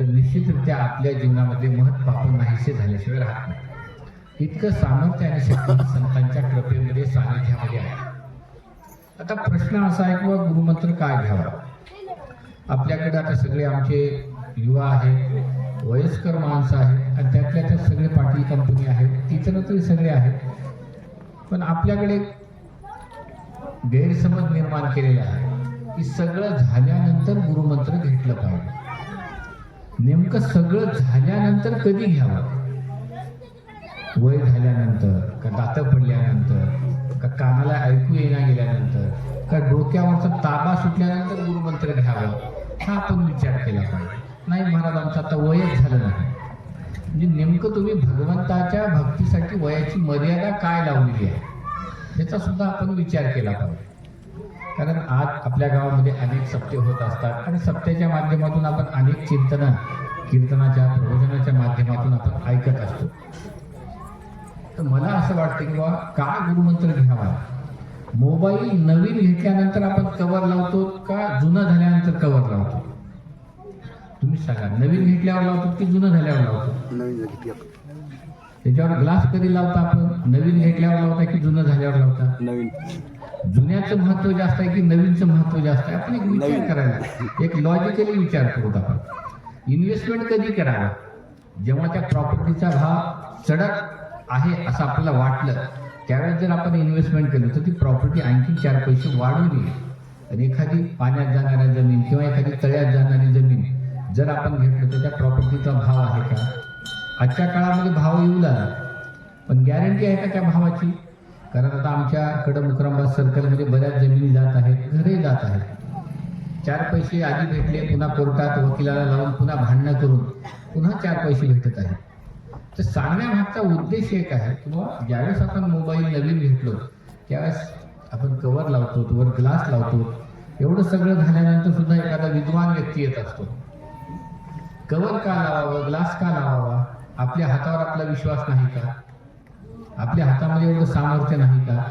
तर निश्चितरित्या आपल्या जीवनामध्ये महत्त्व आपण नाहीसे झाल्याशिवाय राहत नाही. इतकं सामर्थ्य आणि शक्ती संतांच्या कृपेमध्ये सानिध्यामध्ये आहे. आता प्रश्न असा आहे किंवा गुरुमंत्र काय घ्यावा? आपल्याकडे आता सगळे आमचे युवा आहेत वयस्कर माणसं आहेत आणि त्यातल्या त्यात सगळे पाटील कंपनी आहेत इतरत्रही सगळे आहेत. पण आपल्याकडे गैरसमज निर्माण केलेला आहे. की सगळं झाल्यानंतर गुरुमंत्र घेतलं पाहिजे. नेमकं सगळं झाल्यानंतर कधी घ्यावं? वय झाल्यानंतर का दातं पडल्यानंतर का कानाला ऐकू येण्या गेल्यानंतर का डोक्यावरचा ताबा सुटल्यानंतर गुरुमंत्र घ्यावा? हा आपण विचार केला पाहिजे. नाही महाराज आमचं आता वयच झालं नाही. म्हणजे नेमकं तुम्ही भगवंताच्या भक्तीसाठी वयाची मर्यादा काय लावलेली आहे? याचा सुद्धा आपण विचार केला पाहिजे. कारण आज आपल्या गावामध्ये अनेक सप्ते होत असतात. आणि सप्त्याच्या माध्यमातून आपण अनेक चिंतनं कीर्तनाच्या प्रवचनाच्या माध्यमातून आपण ऐकत असतो. तर मला असं वाटतं की बाबा का गुरुमंत्र घ्यावा? मोबाईल नवीन घेतल्यानंतर आपण कवर लावतो का जुनं झाल्यानंतर कवर लावतो? तुम्ही सांगा नवीन घेतल्यावर लावतो की जुनं झाल्यावर लावतो? नवीन त्याच्यावर ग्लास कधी लावता आपण? नवीन घेतल्यावर लावता की जुनं झाल्यावर लावता? नवीन. जुन्याचं महत्त्व जास्त आहे की नवीनचं महत्त्व जास्त आहे? आपण एक विचार. करायला. एक लॉजिकली विचार करूत आपण. इन्व्हेस्टमेंट कधी करावं? जेव्हा त्या प्रॉपर्टीचा भाव चढत आहे असं आपल्याला वाटलं त्यावेळेस जर आपण इन्व्हेस्टमेंट केलं तर ती प्रॉपर्टी आणखी चार पैसे वाढून येईल. आणि एखादी पाण्यात जाणारी जमीन किंवा एखादी तळ्यात जाणारी जमीन जर आपण घेतलं तर त्या प्रॉपर्टीचा भाव आहे का? आजच्या काळामध्ये भाव येऊ लागला. पण गॅरंटी आहे का त्या भावाची? कारण आता आमच्याकडं मुकरामबाद सर्कलमध्ये बऱ्याच जमिनी जात आहेत घरे जात आहेत. चार पैसे आधी भेटले पुन्हा कोर्टात वकिलाला लावून पुन्हा भांडणं करून पुन्हा चार पैसे भेटत आहेत. तर सांगण्यामागचा उद्देश एक आहे किंवा ज्यावेळेस आपण मोबाईल नवीन घेतलो त्यावेळेस आपण कवर लावतो वर ग्लास लावतो एवढं सगळं झाल्यानंतर सुद्धा एखादा विद्वान व्यक्ती येत असतो. कवर का लावावं? ग्लास का लावावा? आपल्या हातावर आपला विश्वास नाही का? आपल्या हातामध्ये एवढं सामर्थ्य नाही का?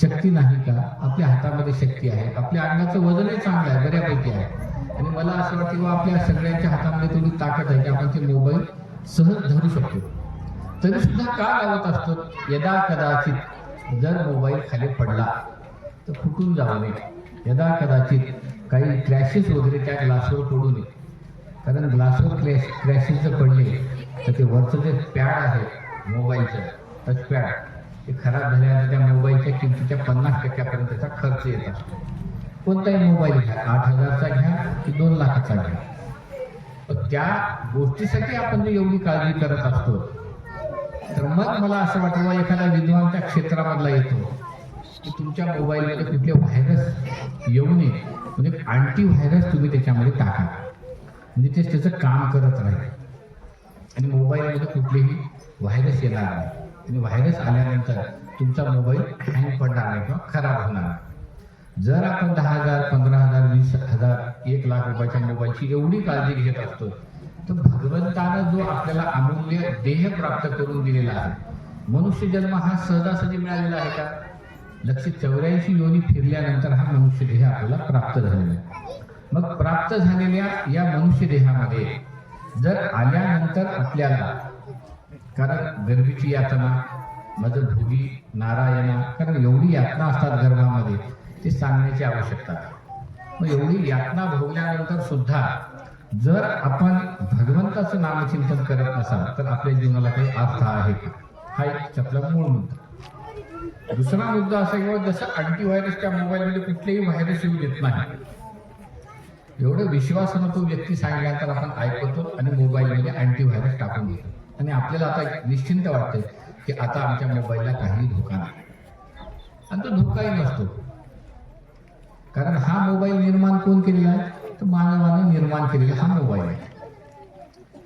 शक्ती नाही का? आपल्या हातामध्ये शक्ती आहे. आपल्या अन्नाचं वजनही चांगलं आहे बऱ्यापैकी आहे. आणि मला असं वाटतं की बा आपल्या सगळ्यांच्या हातामध्ये तेवढी ताकद आहे की आपण ते मोबाईल सहज धरू शकतो. तरी सुद्धा का लावत असतो? यदा कदाचित जर मोबाईल खाली पडला तर फुटून जाऊ नये. यदा कदाचित काही क्रॅशेस वगैरे त्या ग्लासवर पडू नये. कारण ग्लासवर क्रॅश क्रॅशेस जर पडले तर ते वरचं जे पॅड आहे मोबाईलचं टच पॅड ते खराब झाल्यानंतर त्या मोबाईलच्या किमतीच्या पन्नास टक्क्यापर्यंतचा खर्च येत असतो. कोणताही मोबाईल घ्या आठ हजारचा घ्या की दोन लाखाचा घ्या. पण त्या गोष्टीसाठी आपण जर एवढी काळजी करत असतो तर मग मला असं वाटतं एखादा विद्वान त्या क्षेत्रामधला येतो की तुमच्या मोबाईलमध्ये कुठले व्हायरस येऊ नये. म्हणजे अँटी व्हायरस तुम्ही त्याच्यामध्ये टाका. म्हणजे ते त्याचं काम करत राहील. आणि मोबाईलमध्ये कुठलेही व्हायरस येणार नाही. आणि व्हायरस आल्यानंतर तुमचा मोबाईल हँग पडणार नाही किंवा खराब होणार नाही. जर आपण दहा हजार पंधरा हजार वीस हजार एक लाख रुपयाच्या मोबाईलची एवढी काळजी घेत असतो तर भगवंतानं जो आपल्याला अमूल्य देह प्राप्त करून दिलेला आहे मनुष्य जन्म हा सहजासहजी मिळालेला आहे का? लक्ष चौऱ्याऐंशी योनी फिरल्यानंतर हा मनुष्य देह आपल्याला प्राप्त झालेला आहे. मग प्राप्त झालेल्या या मनुष्य देहामध्ये जर आल्यानंतर आपल्याला कारण गर्भीची यातना मदत भोगी नारायणा कारण एवढी यातना असतात गर्भामध्ये ते सांगण्याची आवश्यकता मग एवढी यातना भोगल्यानंतर सुद्धा जर आपण भगवंताचं नामचिंतन करत नसाल तर आपल्या जीवनाला काही अर्थ आहे का? हा एक चपला मूळ मुद्दा. दुसरा मुद्दा असा किंवा जसं अँटीव्हायरसच्या मोबाईलमध्ये कुठलेही व्हायरस येऊ देत नाही एवढं विश्वासानं तो व्यक्ती सांगितल्यानंतर आपण ऐकतो आणि मोबाईलमध्ये अँटीव्हायरस टाकून घेतो आणि आपल्याला आता एक निश्चिंत वाटतं की आता आमच्या मोबाईलला काही धोका नाही. आणि तो धोकाही नसतो. कारण हा मोबाईल निर्माण कोण केलेला आहे? तर मानवाने निर्माण केलेला हा मोबाईल आहे.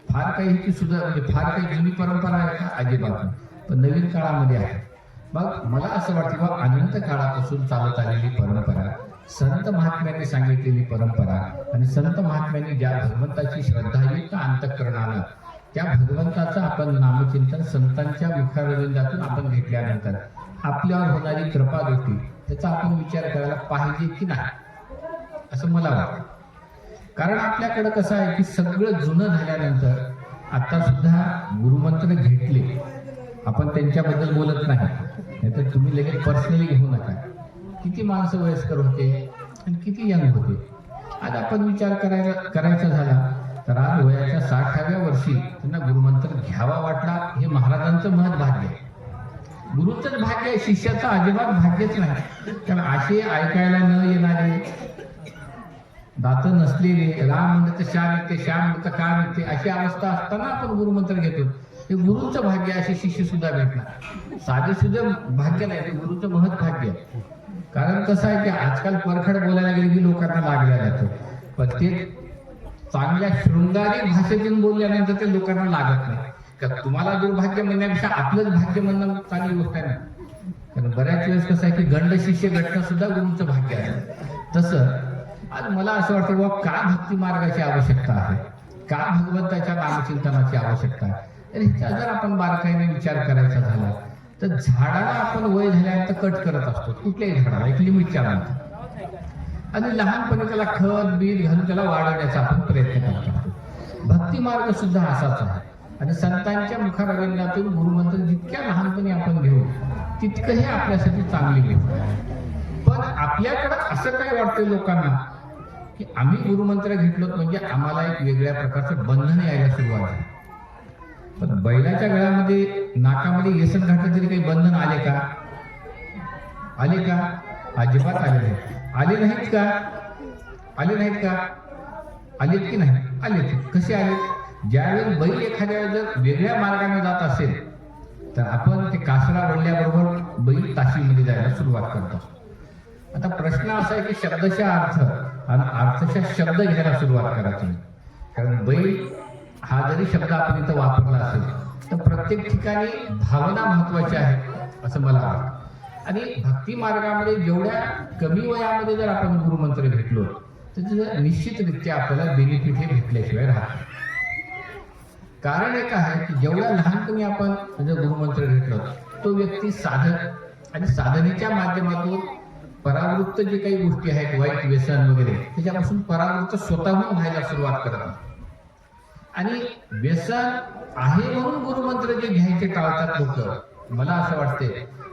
फार काही ह्याची सुद्धा म्हणजे फार काही जुनी परंपरा आहे का? अजिबात पण नवीन काळामध्ये आहे. मग मला असं वाटतं बा अनंत काळापासून चालत आलेली परंपरा संत महात्म्यांनी सांगितलेली परंपरा आणि संत महात्म्यांनी ज्या भगवंताची श्रद्धायुक्त अंतकरणानं त्या भगवंताचं आपण नामचिंतन संतांच्या मुखारविंदातून आपण घेतल्यानंतर आपल्यावर होणारी कृपा दृष्टी त्याचा आपण विचार करायला पाहिजे की नाही असं मला वाटतं. कारण आपल्याकडं कसं आहे की सगळं जुनं झाल्यानंतर आता सुद्धा गुरुमंत्र घेतले आपण त्यांच्याबद्दल बोलत नाही नाहीतर तुम्ही लगेच पर्सनली घेऊ नका. किती माणसं वयस्कर होते आणि किती यंग होते? आज आपण विचार करायला करायचा झाला तर आज वयाच्या साठाव्या वर्षी त्यांना गुरुमंत्र घ्यावा वाटला हे महाराजांचं महत् भाग्य आहे. गुरुचंच भाग्य आहे शिष्याचं अजिबात भाग्यच नाही. कारण असे ऐकायला न येणारे दात नसलेले राम म्हणत तर श्याम येते श्याम म्हणत काम येते अशी अवस्था असताना आपण गुरुमंत्र घेतो. हे गुरुचं भाग्य आहे, असे शिष्य सुद्धा भेटणार. साधे सुद्धा भाग्य नाही ते गुरुचं महत् भाग्य आहे. कारण कसं आहे की आजकाल परखड बोलायला गेले की लोकांना लागल्या जातो. पण ते चांगल्या शृंगारी भाषेतून बोलल्यानंतर ते लोकांना लागत नाही. तर तुम्हाला दुर्भाग्य म्हणण्यापेक्षा आपलंच भाग्य म्हणणं चांगली गोष्ट आहे ना? कारण बऱ्याच वेळेस कसं आहे की गंड शिष्य घटना सुद्धा गुरुचं भाग्य आहे. तसं आज मला असं वाटतं बाबा का भक्ती मार्गाची आवश्यकता आहे? का भगवंताच्या नामचिंतनाची आवश्यकता आहे? तर ह्याचा जर आपण बारकाईने विचार करायचा झाला तर झाडाला आपण वय झाल्यानंतर कट करत असतो. कुठल्याही झाडाला एक लिमिटच्या नंतर आणि लहानपणी त्याला खत बीज घालून त्याला वाढवण्याचा आपण प्रयत्न करतो. भक्ती मार्ग सुद्धा असाच आहे. आणि संतांच्या मुखारविंदातून गुरुमंत्र जितक्या लहानपणी आपण घेऊ तितकंही आपल्यासाठी चांगली घेऊ पण आपल्याकडं असं काय वाटतं लोकांना की आम्ही गुरुमंत्र घेतलो म्हणजे आम्हाला एक वेगळ्या प्रकारचं बंधन यायला सुरुवात झाली. पण बैलाच्या गळ्यामध्ये नाकामध्ये येसन घातलं तरी काही बंधन आले का? आले का? अजिबात आले नाही. आले नाहीत का? आले नाहीत का? आलेत की नाही? आलेत. कसे आलेत? ज्यावेळेस बैल एखाद्या जर वेगळ्या मार्गाने जात असेल तर आपण ते कासरा वळल्याबरोबर बैल ताशीमध्ये जायला सुरुवात करतो. आता प्रश्न असा आहे की शब्दशा अर्थ आणि अर्थशा शब्द घ्यायला सुरुवात करा तुम्ही. कारण बैल हा जरी शब्द आपण इथं वापरला असेल तर प्रत्येक ठिकाणी भावना महत्वाची आहे असं मला वाटतं. आणि भक्ती मार्गामध्ये जेवढ्या कमी वयामध्ये जर आपण गुरुमंत्र भेटलो तर निश्चितरित्या आपल्याला बेनिफिट हे भेटल्याशिवाय राहत. कारण एक आहे की जेवढ्या लहानपणी आपण म्हणजे गुरुमंत्र घेतलं तो व्यक्ती साधक आणि साधनेच्या माध्यमातून परावृत्त जे काही गोष्टी आहेत वाईट व्यसन वगैरे त्याच्यापासून परावृत्त स्वतःहून व्हायला सुरुवात करतात आणि व्यसन आहे म्हणून गुरुमंत्र जे घ्यायचे टाळतात लोक मला असं वाटते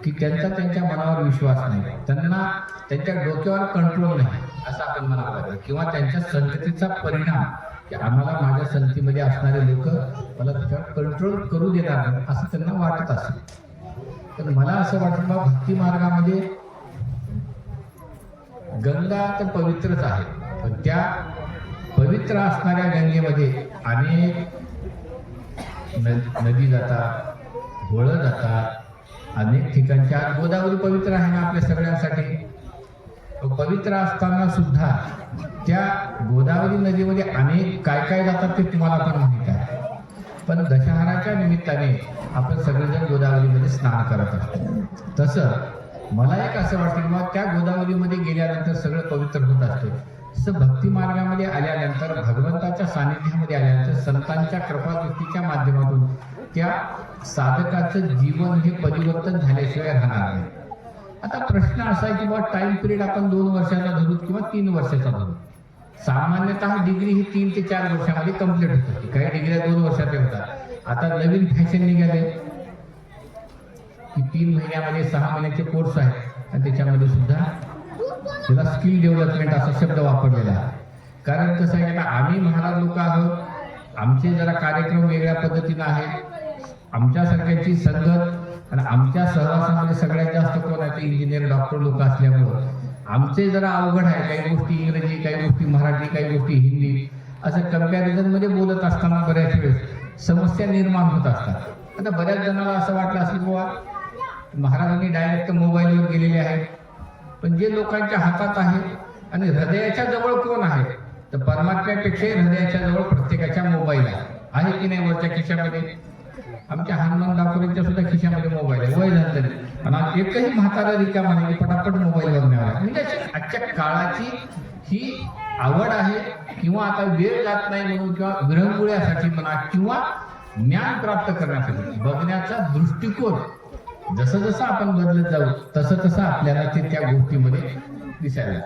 की त्यांचा त्यांच्या मनावर विश्वास नाही. त्यांना त्यांच्या डोक्यावर कंट्रोल नाही असं आपण म्हणावं लागेल. किंवा त्यांच्या संततीचा परिणाम की आम्हाला माझ्या संतीमध्ये असणारे लोक मला त्याच्यावर कंट्रोल करू देणार नाही असं त्यांना वाटत असेल. तर मला असं वाटतं बा भक्ती मार्गामध्ये गंगा तर पवित्रच आहे. पण त्या पवित्र असणाऱ्या गंगेमध्ये अनेक न- नदी जातात होळं जातात अनेक ठिकाणच्या गोदावरी पवित्र आहे ना आपल्या सगळ्यांसाठी. पवित्र असताना सुद्धा त्या गोदावरी नदीमध्ये अनेक काय काय जातात ते तुम्हाला पण माहीत आहे. पण दशहराच्या निमित्ताने आपण सगळेजण गोदावरीमध्ये स्नान करत असतो. तसं मला एक असं वाटतं की त्या गोदावरीमध्ये गेल्यानंतर सगळं पवित्र होत असतं. भक्ती मार्गामध्ये आल्यानंतर भगवंताच्या सानिध्यामध्ये आल्यानंतर संतांच्या कृपादृष्टीच्या माध्यमातून त्या साधकाचं जीवन हे परिवर्तन झाल्याशिवाय राहणार नाही. आता प्रश्न असा आहे की बाबा टाइम पिरियड आपण दोन वर्षाचा धरू किंवा तीन वर्षाचा धरू? सामान्यतः डिग्री ही तीन ते चार वर्षामध्ये कंप्लीट होते. काही डिग्र्या दोन वर्षाच्या होतात. आता नवीन फॅशन निघाले. की तीन महिन्यामध्ये सहा महिन्याचे कोर्स आहेत. आणि त्याच्यामध्ये सुद्धा त्याला स्किल डेव्हलपमेंट असा शब्द वापरलेला आहे. कारण कसं आहे आता आम्ही महाराज लोक आहोत. आमचे जरा कार्यक्रम वेगळ्या पद्धतीनं आहेत. आमच्यासारख्याची संगत आणि आमच्या सहवासामध्ये सगळ्यात जास्त कोण आहे इंजिनियर डॉक्टर लोक असल्यामुळं आमचे जरा अवघड आहे. काही गोष्टी इंग्रजी काही गोष्टी मराठी काही गोष्टी हिंदी असं कम्पॅरिझनमध्ये बोलत असताना बऱ्याच वेळेस समस्या निर्माण होत असतात. आता बऱ्याच जणांना असं वाटलं असेल की बाबा महाराजांनी डायरेक्ट मोबाईलवर गेलेले आहेत. पण जे लोकांच्या हातात आहे आणि हृदयाच्या जवळ कोण आहे तर परमात्म्यापेक्षाही हृदयाच्या जवळ प्रत्येकाच्या मोबाईल आहे. आहे की नाही वरच्या खिशामध्ये? आमच्या हनुमान डाकुरींच्या सुद्धा खिशामध्ये मोबाईल आहे. वय झालं तरी. आणि एकही म्हातारा रिकाम आहे पटापट मोबाईल मिळाला म्हणजे आजच्या काळाची ही आवड आहे किंवा आता वेळ जात नाही म्हणून किंवा विरंगुळ्यासाठी म्हणा किंवा ज्ञान प्राप्त करण्यासाठी. बघण्याचा दृष्टिकोन जसं जसं आपण बदलत जाऊ तसं तसं आपल्याला ते त्या गोष्टीमध्ये दिसायला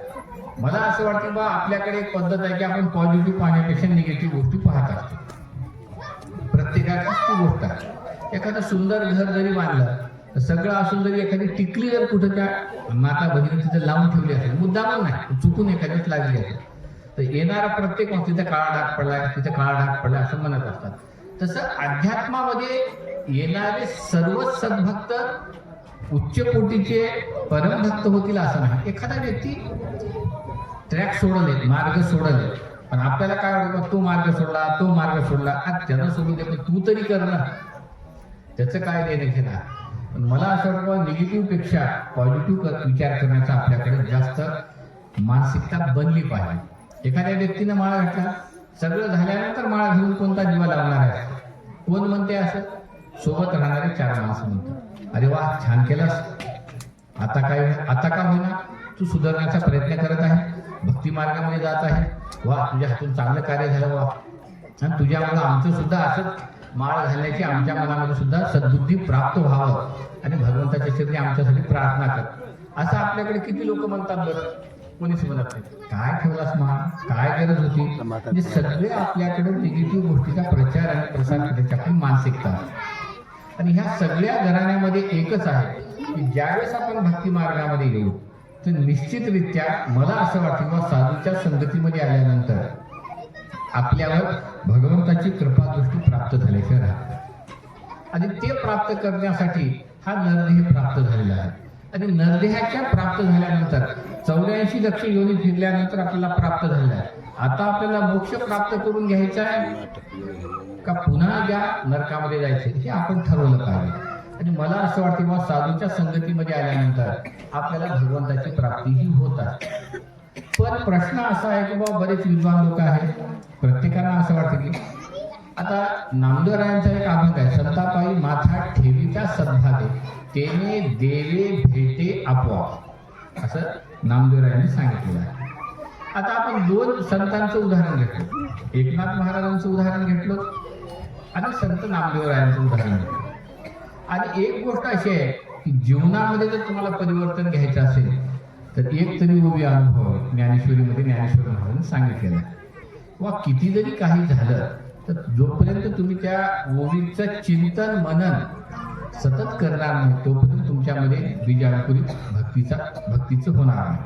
मला असं वाटतं बा आपल्याकडे एक पद्धत आहे की आपण पॉझिटिव्ह पाहण्यापेक्षा निगेटिव्ह गोष्टी पाहत असतो. प्रत्येकाचीच ती गोष्ट आहे. एखादं सुंदर घर जरी बांधलं तर सगळं असून जरी एखादी टिकली जर कुठं त्या माता बहिणी तिथे लावून ठेवली असेल मुद्दामच नाही चुकून एखादीच लागली असेल तर येणारा प्रत्येक माणूस तिथे काळा डाग पडलाय तिथे काळा डाग पडलाय असं म्हणत असतात. तसं अध्यात्मामध्ये येणारे सर्व सद्भक्त उच्च कोटीचे परमभक्त होतील असं नाही. एखादा व्यक्ती ट्रॅक सोडले मार्ग सोडले पण आपल्याला काय वाटतं? तो मार्ग सोडला तो मार्ग सोडला. आज त्यानं सोडू दे पण तू तरी कर ना. त्याचं काय देणं घेणार पण मला असं वाटतं निगेटिव्हपेक्षा पॉझिटिव्ह विचार करण्याचा आपल्याकडे जास्त मानसिकता बनली पाहिजे. एखाद्या व्यक्तीनं माळा घातला सगळं झाल्यानंतर माळा घेऊन कोणता दिवा लावणार आहे? कोण म्हणते असं? सोबत राहणारे चार माणसं म्हणतात अरे वा छान केलास. आता काय आता का होईना? तू सुधारण्याचा प्रयत्न करत आहे. भक्ती मार्गामध्ये जात आहे. वा तुझ्या हातून चांगलं कार्य झालं वा. आणि तुझ्या मला आमचं सुद्धा असंच माळ घालण्याची आमच्या मनामध्ये सुद्धा सद्बुद्धी प्राप्त व्हावं. आणि भगवंताच्या चरणी आमच्यासाठी प्रार्थना कर. असं आपल्याकडे किती लोक म्हणतात बरं? कोणीच म्हणत नाही. काय ठेवलास मा? काय गरज होती? म्हणजे सगळे आपल्याकडे निगेटिव्ह गोष्टीचा प्रचार आणि प्रसार करण्याची आपली मानसिकता. आणि ह्या सगळ्या घराण्यामध्ये एकच आहे की ज्यावेळेस आपण भक्ती मार्गामध्ये येऊ तर निश्चितरित्या मला असं वाटतं किंवा साधूच्या संगतीमध्ये आल्यानंतर आपल्यावर भगवंताची कृपा दृष्टी प्राप्त झाल्याशिवाय राहते आणि ते प्राप्त करण्यासाठी हा नरदेह प्राप्त झालेला आहे. आणि नरदेहाच्या प्राप्त झाल्यानंतर चौऱ्याऐंशी लक्ष योनी फिरल्यानंतर आपल्याला प्राप्त झालेला आहे आता आपल्याला मोक्ष प्राप्त करून घ्यायचा आहे. का पुन्हा ज्या नरकामध्ये जायचे हे आपण ठरवलं पाहिजे. आणि मला असं वाटतं किंवा साधूच्या संगतीमध्ये आल्यानंतर आपल्याला भगवंताची प्राप्तीही होत आहे. पण प्रश्न असा आहे की बाबा बरेच विद्वान लोक आहेत. प्रत्येकाला असं वाटतं की आता नामदेवरायांचा एक अभंग आहे. संतापाई माथा ठेवीचा सद्भागे तेने देवे भेटे आपोआप. असं नामदेवरायांनी सांगितलेलं आहे. आता आपण दोन संतांचं उदाहरण घेतलं. एकनाथ महाराजांचं उदाहरण घेतलं आणि संत नामदेवरायांचं उदाहरण घेतलं. आणि एक गोष्ट अशी आहे की जीवनामध्ये जर तुम्हाला परिवर्तन घ्यायचं असेल तर एक तरी उभी अनुभव ज्ञानेश्वरीमध्ये ज्ञानेश्वर महाराजांनी सांगितलेलं आहे. वा किती जरी काही झालं. तर जोपर्यंत तुम्ही त्या ओवीचं चिंतन मनन सतत करणार नाही तोपर्यंत तुमच्यामध्ये बीजांकुरित भक्तीचा भक्तीचं होणार नाही.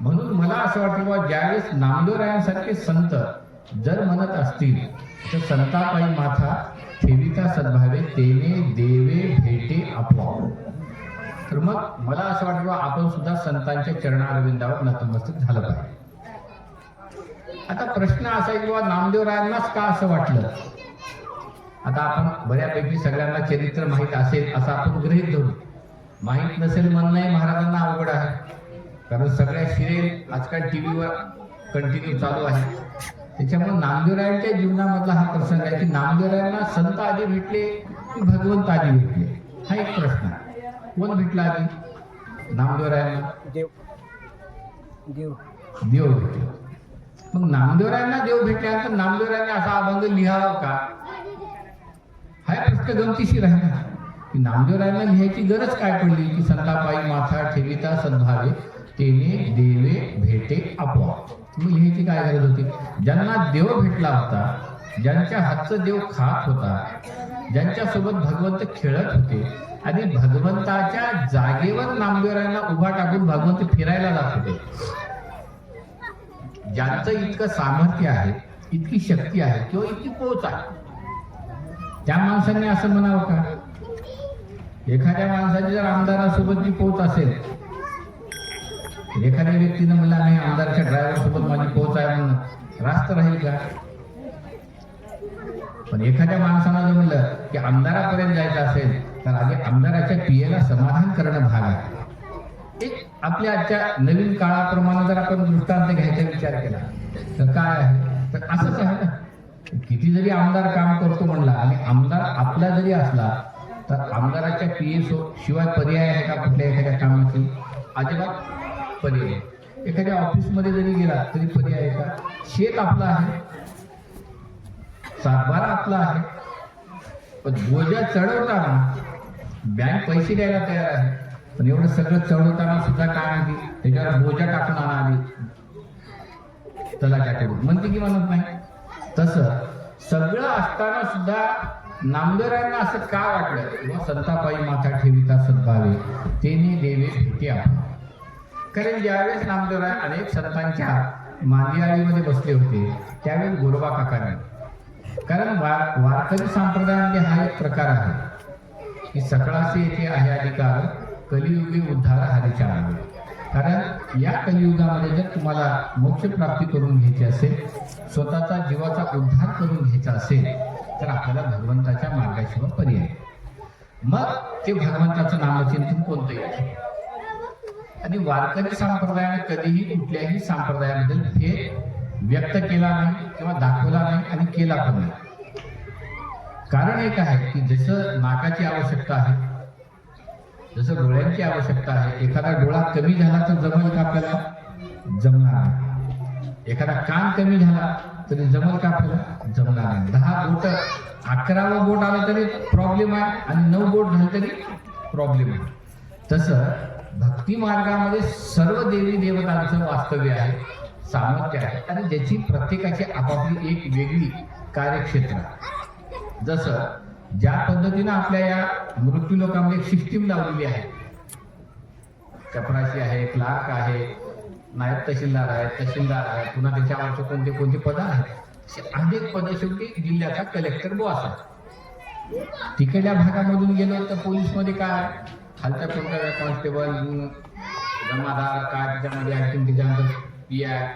म्हणून मला असं वाटतं बाबा ज्यावेळेस नामदेवरायांसारखे संत जर म्हणत असतील तर संतापाई माथा ठेविता सद्भावे तेने देवे भेटे आपोआप. तर मग मला असं वाटतं आपण सुद्धा संतांच्या चरणारविंदावर नतमस्तक झालं पाहिजे. आता प्रश्न असा आहे की बाबा नामदेवरायांनाच का असं वाटलं? आता आपण बऱ्यापैकी सगळ्यांना चरित्र माहीत असेल असं आपण गृहीत धरू. माहीत नसेल म्हणणं महाराजांना अवघड आहे. कारण सगळ्या सिरियल आजकाल टी व्हीवर कंटिन्यू चालू आहे त्याच्यामुळे नामदेवरायांच्या जीवनामधला हा प्रसंग आहे की नामदेवरायांना संत आधी भेटले की भगवंत आधी भेटले? हा एक प्रश्न आहे. कोण भेटला आधी? नामदेवरायांना? देव. देव. देव भेटले. मग नामदेवरायांना देव भेटल्यानंतर नामदेवरायांनी असा अभंग लिहावा का? हा प्रश्न गमतीशीर आहे की नामदेवरायांना लिहायची गरज काय पडली? की संतापाई माथा ठेविता सद्भावे तेने देवे भेटे आपोआप. मग लिहायची काय गरज होती? ज्यांना देव भेटला होता ज्यांच्या हातचं देव खात होता ज्यांच्या सोबत भगवंत खेळत होते आणि भगवंताच्या जागेवर नामदेवरायांना उभा टाकून भगवंत फिरायला जात होते. ज्यांचं इतकं सामर्थ्य आहे इतकी शक्ती आहे किंवा इतकी पोच आहे. त्या माणसांनी असं म्हणावं का? एखाद्या माणसाची जर आमदारासोबत जी पोच असेल एखाद्या व्यक्तीनं म्हणला नाही आमदारच्या ड्रायव्हर सोबत माझी पोच आहे म्हणून रास्त राहील का? पण एखाद्या माणसानं जर म्हणलं की आमदारापर्यंत जायचं असेल तर आधी आमदाराच्या पियेला समाधान करणं भाग आहे. एक आपल्या आजच्या नवीन काळाप्रमाणे जर आपण दृष्टांत घ्यायचा विचार केला तर काय आहे? तर असंच आहे ना. किती जरी आमदार काम करतो म्हणला आणि आमदार आपला जरी असला तर आमदाराच्या पीए शिवाय पर्याय आहे का? कुठल्या एखाद्या कामाची? अजिबात पर्याय एखाद्या ऑफिसमध्ये जरी गेला तरी पर्याय आहे का? शेत आपला आहे. सातबारा आपला आहे. पण बोजा चढवताना बँक पैसे द्यायला तयार आहे. पण एवढं सगळं चढवताना सुद्धा काय म्हणते त्याच्यावर बोजा टाकून आणा आली तलाट्याकडून म्हणते की म्हणत नाही. तसं सगळं असताना सुद्धा नामदेवरायांना असं का वाटलं? किंवा संतापाई माता ठेविता सद्भावे तेने देवे भेटी आपण. कारण ज्यावेळेस नामदेवराय अनेक संतांच्या मांदियाळीमध्ये बसले होते त्यावेळेस गोरबा काकाने. कारण वार वारकरी संप्रदायामध्ये हा एक प्रकार आहे. की सकळाचे येथे आहे अधिकार कलियुगी उद्धार हरीच्या नावे कारण या कलियुगामध्ये जर तुम्हाला मोक्ष प्राप्ती करून घ्यायची असेल स्वतःचा जीवाचा उद्धार करून घ्यायचा असेल तर आपल्याला भगवंताच्या मार्गाशिवाय पर्याय मग ते भगवंताचं नामचिंतन कोणतं येतं आणि वारकरी संप्रदायाने कधीही कुठल्याही संप्रदायाबद्दल भेद व्यक्त केला नाही किंवा दाखवला नाही आणि केला पण नाही. कारण एक आहे की जसं नाकाची आवश्यकता आहे जसं डोळ्यांची आवश्यकता आहे एखादा डोळा कमी झाला तर जमल का आपल्याला? जमणार एखादा कान कमी झाला तरी जमल का आपल्याला? जमणार नाही. दहा बोट अकरावं बोट आलं तरी प्रॉब्लेम आहे आणि नऊ बोट झालं तरी प्रॉब्लेम आहे. तसं भक्ती मार्गामध्ये सर्व देवी देवतांचं वास्तव्य आहे सामर्थ्य आहे. आणि ज्याची प्रत्येकाची आपापली एक वेगळी कार्यक्षेत्र. आहे. जसं ज्या पद्धतीनं आपल्या या मृत्यू लोकांमध्ये सिस्टीम लावलेली आहे. चपराशी आहे क्लार्क आहे नायब तहसीलदार आहे तहसीलदार आहे पुन्हा त्याच्यावरचे कोणते कोणते पद आहेत? असे अनेक पद शेवटी जिल्ह्याचा कलेक्टर बॉस आहे तिकडल्या भागामधून गेलो तर पोलीसमध्ये काय खालच्या कोणत्या कॉन्स्टेबल जमादार काय त्याच्यामध्ये आणखी त्याच्यानंतर P I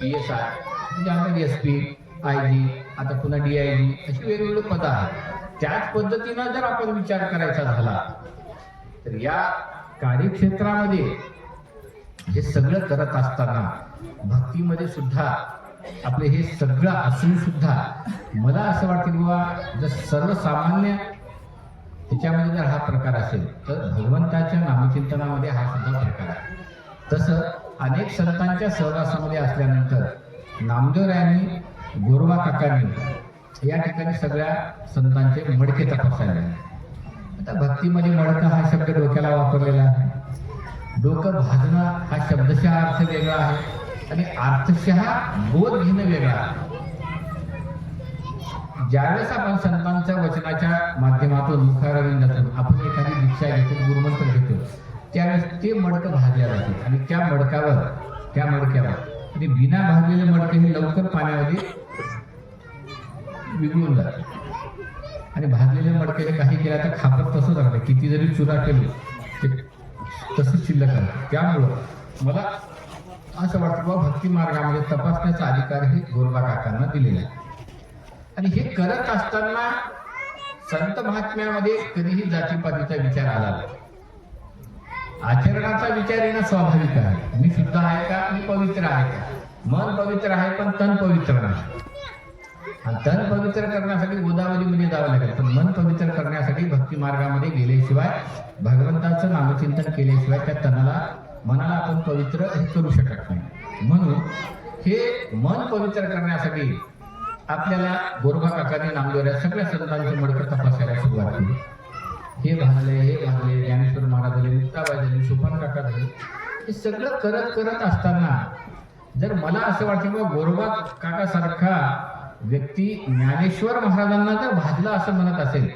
P S I त्याच्यानंतर एस पी आय जी आता पुन्हा डी आय जी अशी वेगवेगळी पदं आहेत. त्याच पद्धतीनं जर आपण विचार करायचा झाला तर या कार्यक्षेत्रामध्ये हे सगळं करत असताना भक्तीमध्ये सुद्धा आपले हे सगळं असून सुद्धा मला असं वाटतं किंवा जर सर्वसामान्य त्याच्यामध्ये जर हा प्रकार असेल तर भगवंताच्या नामचिंतनामध्ये हा सुद्धा प्रकार आहे. तसं अनेक संतांच्या सहवासामध्ये असल्यानंतर नामदेवरायांनी गोरवा काकांनी या ठिकाणी सगळ्या संतांचे मडके तपासायला आता भक्तीमध्ये मडक हा शब्द डोक्याला वापरलेला आहे. डोकं भाजणं हा शब्दशः अर्थ वेगळा आहे आणि अर्थशः बोध घेणं वेगळा आहे. ज्यावेळेस आपण संतांच्या वचनाच्या माध्यमातून मुखारविंदातून आपण एखादी दीक्षा घेतो गुरुमंत्र घेतो त्यावेळेस ते मडकं भाजल्या जाते आणि त्या मडकावर त्या मडक्यावर आणि बिना भाजलेले मडके हे लवकर पाण्यामध्ये विघळून जाते आणि भाजलेले मडकेने काही केल्या तर खापत तसंच लागलं किती जरी चुरा केली ते तसंच शिल्लक आलं त्यामुळं मला असं वाटतं बाबा भक्ती मार्गामध्ये तपासण्याचा अधिकार हे गोरबा काकांना दिलेला आहे. आणि हे करत असताना संत महात्म्यामध्ये कधीही जातीपातीचा विचार आला नाही. आचरणाचा विचार येणं स्वाभाविक आहे. मी शुद्ध आहे का? मी पवित्र आहे का? मन पवित्र आहे पण तन पवित्र नाही. आणि तन पवित्र करण्यासाठी गोदावरीमध्ये म्हणजे जावं लागेल. पण मन पवित्र करण्यासाठी भक्ती मार्गामध्ये गेल्याशिवाय भगवंताचं नामचिंतन केल्याशिवाय त्या तनाला मनाला आपण पवित्र हे करू शकत नाही. म्हणून हे मन पवित्र करण्यासाठी आपल्याला गोरबा काकांनी नामदेवऱ्या सगळ्या संतांची मडकं तपासायला सुरुवात केली. हे भाजले हे भाजले ज्ञानेश्वर महाराज झाले मुक्ताबाई झाले सोपान काका झाले हे सगळं करत करत असताना जर मला असं वाटतं की गोरोबा काकासारखा व्यक्ती ज्ञानेश्वर महाराजांना जर भाजला असं म्हणत असेल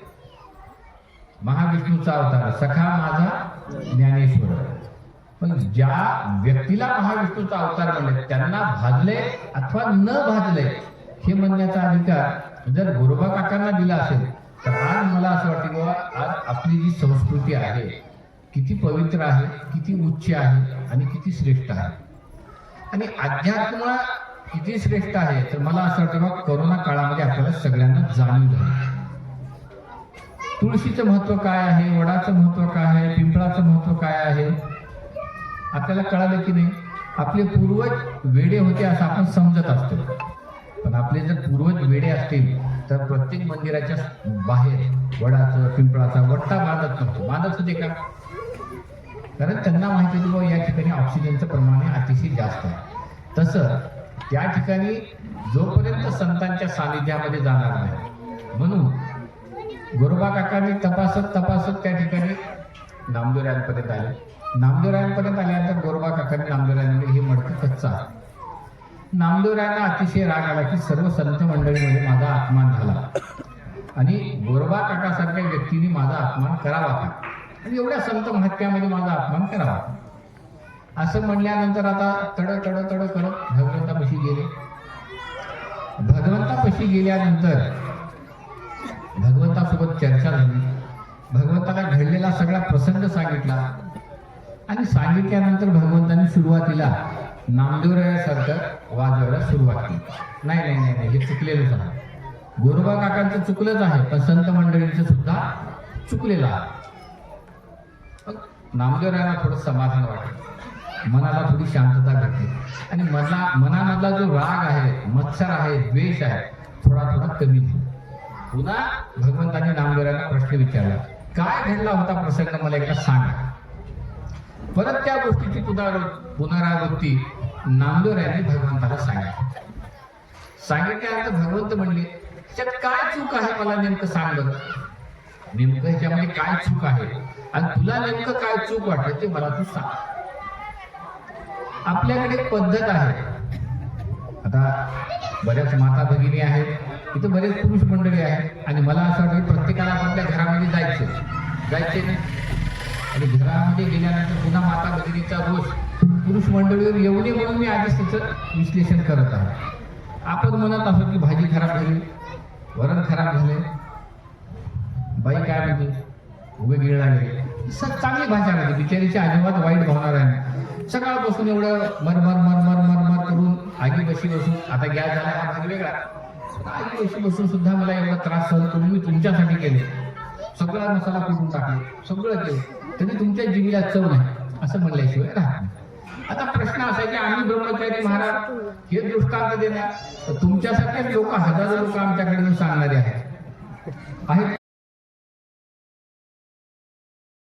महाविष्णूचा अवतार सखा माझा ज्ञानेश्वर. पण ज्या व्यक्तीला महाविष्णूचा अवतार म्हणले त्यांना भाजले अथवा न भाजले हे म्हणण्याचा अधिकार जर गोरोबा काकांना दिला असेल तर आज मला असं वाटते बाबा आज आपली जी संस्कृती आहे किती पवित्र आहे किती उच्च आहे आणि किती श्रेष्ठ आहे. आणि अध्यात्म किती श्रेष्ठ आहे? तर मला असं वाटतं बघ कोरोना काळामध्ये आपल्याला सगळ्यांना जाणीव झाली. तुळशीचं महत्त्व काय आहे? वडाचं महत्त्व काय आहे? पिंपळाचं महत्त्व काय आहे? आपल्याला कळालं की नाही? आपले पूर्वज वेडे होते असं आपण समजत असतो. पण आपले जर पूर्वज वेडे असतील तर प्रत्येक मंदिराच्या बाहेर वडाचं पिंपळाचा वट्टा बांधत नव्हतो. बांधत होते का? कारण त्यांना माहिती होती बाबा या ठिकाणी ऑक्सिजनचं प्रमाण हे अतिशय जास्त आहे. तसं त्या ठिकाणी जोपर्यंत संतांच्या सानिध्यामध्ये जाणार नाही म्हणून गोरोबा काकांनी तपासत तपासत त्या ठिकाणी नामदेवरायांपर्यंत आले नामदेवरायांपर्यंत आल्यानंतर गोरबा काकांनी नामदेवरायांनी हे मडकं कच्चा आहे. नामदेवरायांना अतिशय राग आला की सर्व संत मंडळीमध्ये माझा अपमान झाला आणि गोरबा काकासारख्या व्यक्तीने माझा अपमान करावा का आणि एवढ्या संत महात्म्यामध्ये माझा अपमान करावा का? असं म्हणल्यानंतर आता तड तड तड करत भगवंतापाशी गेले. भगवंतापाशी गेल्यानंतर भगवंतासोबत चर्चा झाली. भगवंताला घडलेला सगळा प्रसंग सांगितला. आणि सांगितल्यानंतर भगवंतांनी सुरुवातीला नामदेवरायासारखं वाजवायला सुरुवात केली. नाही नाही नाही नाही हे चुकलेलंच आहे. गोरोबा काकांचं चुकलंच आहे पण संत मंडळींचं सुद्धा चुकलेलं आहे. मग नामदेवरायांना थोडं समाधान वाटलं. मनाला थोडी शांतता भेटते आणि मना मनामधला जो राग आहे मत्सर आहे द्वेष आहे थोडा थोडा कमी होईल पुन्हा भगवंताने नामदेवाला प्रश्न विचारला काय घडला होता प्रसंग? मला एकदा सांगा. परत त्या गोष्टीची पुनरावृ- पुनरावृत्ती नामदेवरायांनी भगवंताला सांगितली. सांगितल्यानंतर भगवंत म्हणले त्याच्यात काय चूक आहे? मला नेमकं सांग नेमकं ह्याच्यामध्ये काय चूक आहे? आणि तुला नेमकं काय चूक वाटलं ते मला तू सांग. आपल्याकडे पद्धत आहे. आता बऱ्याच माता भगिनी आहेत इथं बरेच पुरुष मंडळी आहेत. आणि मला असं वाटतं की प्रत्येकाला आपल्या घरामध्ये जायचं जायचे नाही आणि घरामध्ये गेल्यानंतर पुन्हा माता भगिनीचा दोष पुरुष मंडळीवर येऊ नये म्हणून मी आधीच त्याचं विश्लेषण करत आहे. आपण म्हणत असो की भाजी खराब झाली वरण खराब झाले बाई काय म्हणजे उभे गिळला गेले स- चांगली भाषा म्हणते बिचारीची अजिबात वाईट भावना आहे सकाळपासून एवढं मरमर मरमर मरमर करून आगी बशी बसून आता गॅस झाला हा भाग वेगळा. आगी बशी बसून सुद्धा मला एवढा त्रास सहन करून मी तुमच्यासाठी केले. सगळा मसाला कुठून टाकले? सगळं केलं. तरी तुमच्या जीवीला चव नाही असं म्हणल्याशिवाय राहत नाही. आता प्रश्न असा आहे की आम्ही ब्रह्मचारी महाराज हे दृष्टांत देणार तर तुमच्यासारखेच लोक हजारो लोक आमच्याकडे सांगणारे आहेत.